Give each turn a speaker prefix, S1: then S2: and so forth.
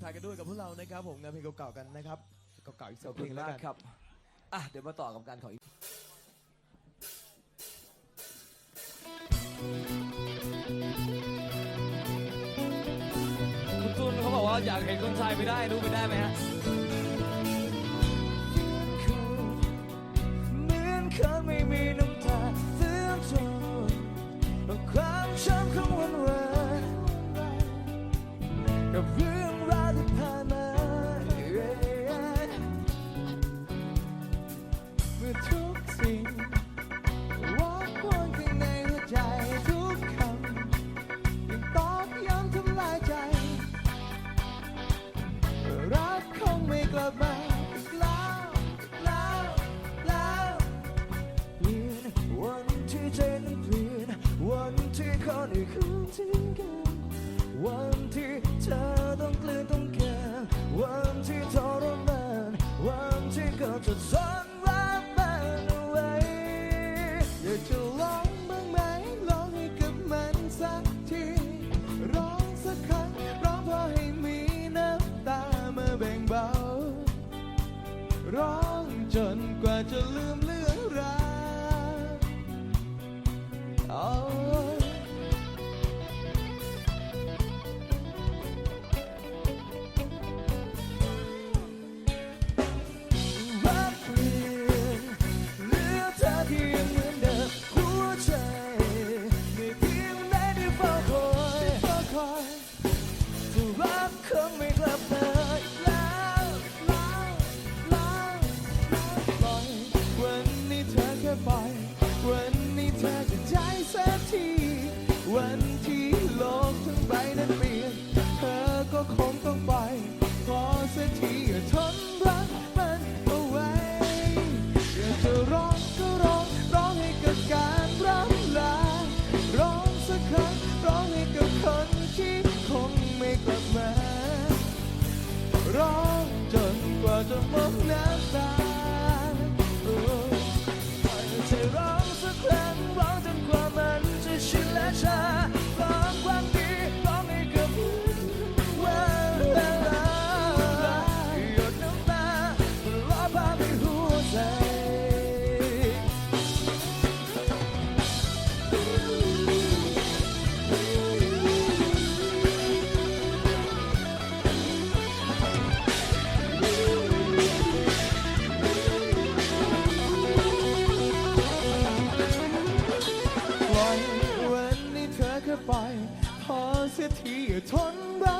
S1: กทายกันด้วยกับพวกเรานะครับผมงานเพลงเก่าๆกันนะครับเก่าๆอีกสอง
S2: เพ
S1: ลงแล้วกัน
S2: ครับอะเดี๋ยวมาต่อกับการของคุณตุ้นเขาบอกว่าอยากเห็นคนชายไม่ได้รู้ไปได้ไหมฮะ
S3: 전과 절로 ก็คงต้องไปขอสักทีอย่ทนรักมันเอาไว้อยาจะร้องก็ร้องร้องให้กับการรับลาร้องสักครั้งร้องให้กับคนที่คงไม่กลับมาร้องจนกว่าจะหมดน้ำตาเออใจร้ ไป ขอเสียทีทนรัก